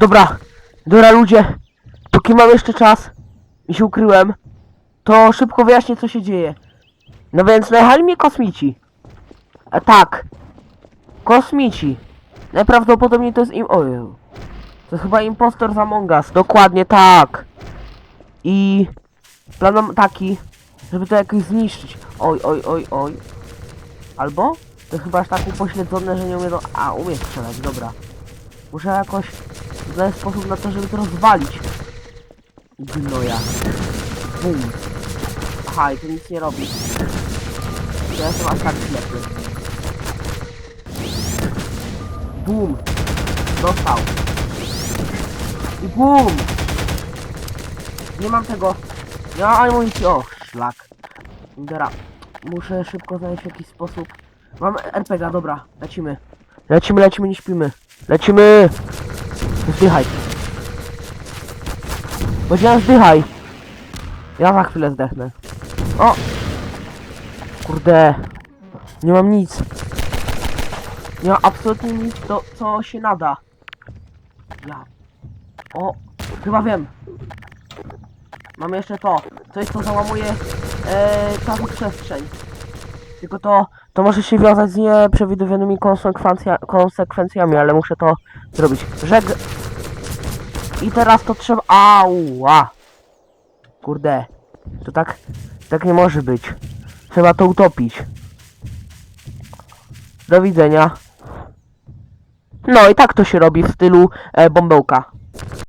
Dobra, dobra ludzie, póki mam jeszcze czas i się ukryłem, to szybko wyjaśnię co się dzieje. No więc najechali mnie kosmici. A tak, kosmici. Najprawdopodobniej to jest im... To chyba impostor z Among Us, dokładnie tak. I plan mam taki, żeby to jakoś zniszczyć. Oj, oj, oj, oj. Albo? To chyba aż tak upośledzone, że nie umie do... A, umie strzelać, dobra. Muszę jakoś znaleźć sposób na to, żeby to rozwalić. Gnoja. Bum. Aha, i to nic nie robi. To ja jestem tak ślepy. Bum. Dostał. I bum. Nie mam tego. Nie mam amunicji. O, szlak. Dobra. Muszę szybko znaleźć jakiś sposób. Mam RPG, dobra. Lecimy. Lecimy, lecimy, nie śpimy. Lecimy! Zdychaj. Powiedziałem zdychaj. Ja za chwilę zdechnę. O! Kurde. Nie mam nic. Nie mam absolutnie nic, do, co się nada. Ja. O! Chyba wiem. Mam jeszcze to. Coś, co załamuje e, przestrzeń. Tylko to, to może się wiązać z nieprzewidywanymi konsekwencja, konsekwencjami, ale muszę to zrobić. Żeg... I teraz to trzeba... Ała! Kurde. To tak... Tak nie może być. Trzeba to utopić. Do widzenia. No i tak to się robi w stylu e, bombełka.